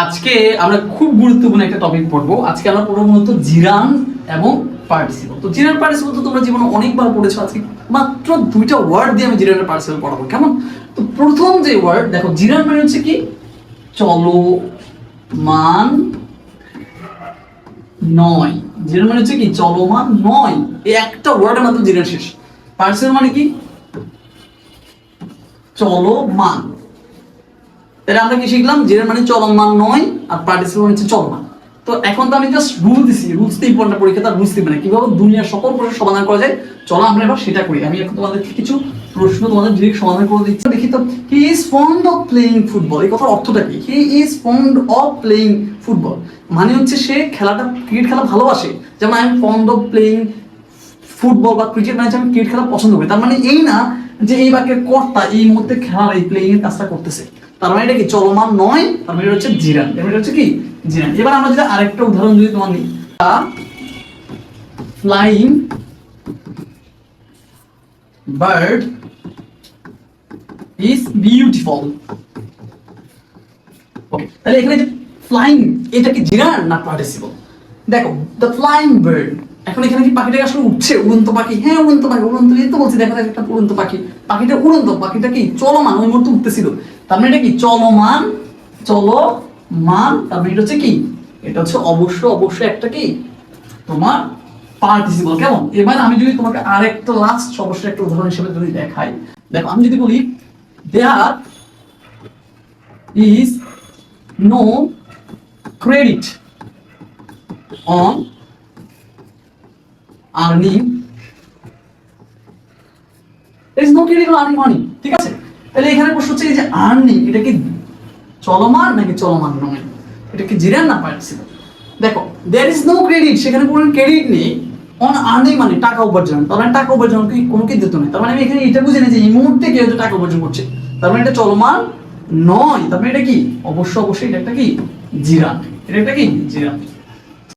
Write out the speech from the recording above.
আজকে আমরা খুব গুরুত্বপূর্ণ একটা টপিক পড়ব। আজকে আমরা পড়ব মূলত জিরান এবং পার্টিসিপল তো জিরান পার্টিসিপল তো তোমরা জীবনে অনেকবার পড়েছো, আজকে মাত্র দুইটা ওয়ার্ড দিয়ে আমি জিরানের পার্টিসিপল পড়াবো, কেমন? তো প্রথম যে ওয়ার্ড দেখো, জিরান মানে হচ্ছে কি? চলো মান নয়। জিরান মানে হচ্ছে কি? চলমান নয়। এই একটা ওয়ার্ডের মাধ্যমে জিরান শেষ। পার্টিসিপল মানে কি? চলমান। তাহলে আমরা কি শিখলাম? যেটা মানে চলমান নয় আর পার্টিসিপেট হচ্ছে চলমান। তো এখন তো আমি জাস্ট রুল দিছি। রুলস তো ইম্পর্টেন্ট পরীক্ষা, তার রুলস দিবে না। কীভাবে দুনিয়ার সকল প্রশ্নের সমাধান করা যায়? চলো আমরা এবার সেটা করি। আমি এখন তোমাদেরকে কিছু প্রশ্ন তোমাদের ডিরেক্ট সমাধান করে দিচ্ছি। দেখি তো he is fond of playing football এই কথার অর্থটা কি? He is fond of playing football মানে হচ্ছে সে খেলাটা ক্রিকেট খেলা ভালোবাসে। যেমন I am fond of playing football বা ক্রিকেট ম্যাচ আমি ক্রিকেট খেলা পছন্দ করি। তার মানে এই না যে এই বাক্যের কর্তা এই মুহূর্তে খেলার এই প্লেইং এর কাজটা করতেছে। তার মানে এটা কি চলমান নয়? তার মানে এটা হচ্ছে জিরান এবার এটা হচ্ছে কি? জিরান এবার আমরা যদি আরেকটা উদাহরণ যদি তোমার নিই। Flying bird is beautiful okay তাহলে এখানে যে ফ্লাইং এটা কি জিরান না পার্টিসিপল দেখো দ্য ফ্লাইং বার্ড এখন এখানে কি পাখিটা আসলে উঠছে? উড়ন্ত পাখি। হ্যাঁ উড়ন্ত পাখি, উড়ন্ত এই তো বলছি, দেখো দেখো একটা উড়ন্ত পাখি। পাখিটা উড়ন্ত, পাখিটা কি চলমান? ওই মুহূর্তে উঠতেছিল। তার মানে এটা কি চলমান? চলমান? তার মানে এটা হচ্ছে কি? এটা হচ্ছে অবশ্য অবশ্যই একটা কি? তোমার পার্টিসিপল কেমন? এবার আমি যদি তোমাকে আরেকটা লাস্ট অবশ্যই একটা উদাহরণ হিসেবে যদি দেখাই। দেখো, আমি যদি বলি there is no credit on is no credit on earning money, ঠিক আছে? তাহলে এখানে প্রশ্ন হচ্ছে এই যে আর্নিং, এটা কি চলমান নাকি চলমান নয়? এটা কি জিরান না পার্টিসিপল দেখো দেয়ার ইজ নো ক্রেডিট সেখানে কোনো ক্রেডিট নেই অন আর্নিং মানে টাকা উপার্জন। তার মানে টাকা উপার্জন কি, কোনো কি দিত না। তার মানে আমি এখানে এটা বুঝি না যে এই মুহূর্তে কেউ হয়তো টাকা উপার্জন করছে, তার মানে এটা চলমান নয়। তার মানে এটা কি? অবশ্য অবশ্যই এটা একটা কি? জিরান এটা একটা কি? জিরান